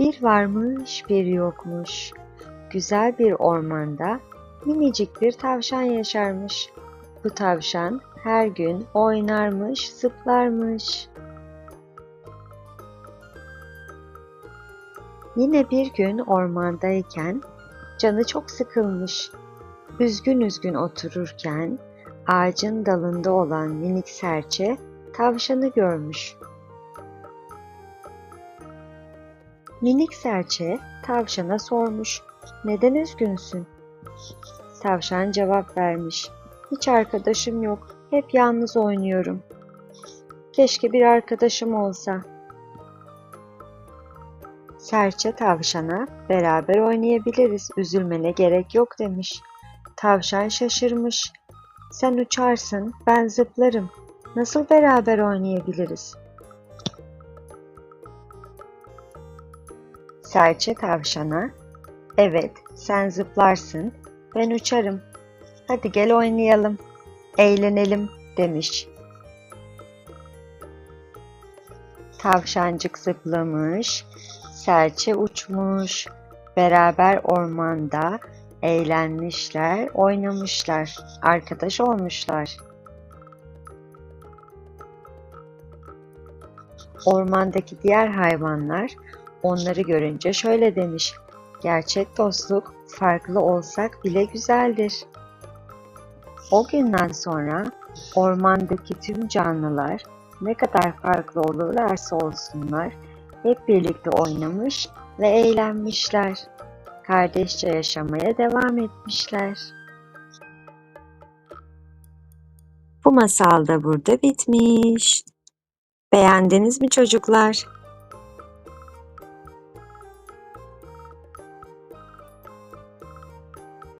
Bir varmış bir yokmuş. Güzel bir ormanda minicik bir tavşan yaşarmış. Bu tavşan her gün oynarmış, zıplarmış. Yine bir gün ormandayken canı çok sıkılmış. Üzgün üzgün otururken ağacın dalında olan minik serçe tavşanı görmüş. Minik serçe tavşana sormuş. Neden üzgünsün? Tavşan cevap vermiş. Hiç arkadaşım yok. Hep yalnız oynuyorum. Keşke bir arkadaşım olsa. Serçe tavşana beraber oynayabiliriz. Üzülmene gerek yok demiş. Tavşan şaşırmış. Sen uçarsın, ben zıplarım. Nasıl beraber oynayabiliriz? Serçe tavşana, evet sen zıplarsın, ben uçarım. Hadi gel oynayalım, eğlenelim demiş. Tavşancık zıplamış, serçe uçmuş. Beraber ormanda eğlenmişler, oynamışlar, arkadaş olmuşlar. Ormandaki diğer hayvanlar onları görünce şöyle demiş. Gerçek dostluk farklı olsak bile güzeldir. O günden sonra ormandaki tüm canlılar ne kadar farklı olurlarsa olsunlar hep birlikte oynamış ve eğlenmişler. Kardeşçe yaşamaya devam etmişler. Bu masal da burada bitmiş. Beğendiniz mi çocuklar?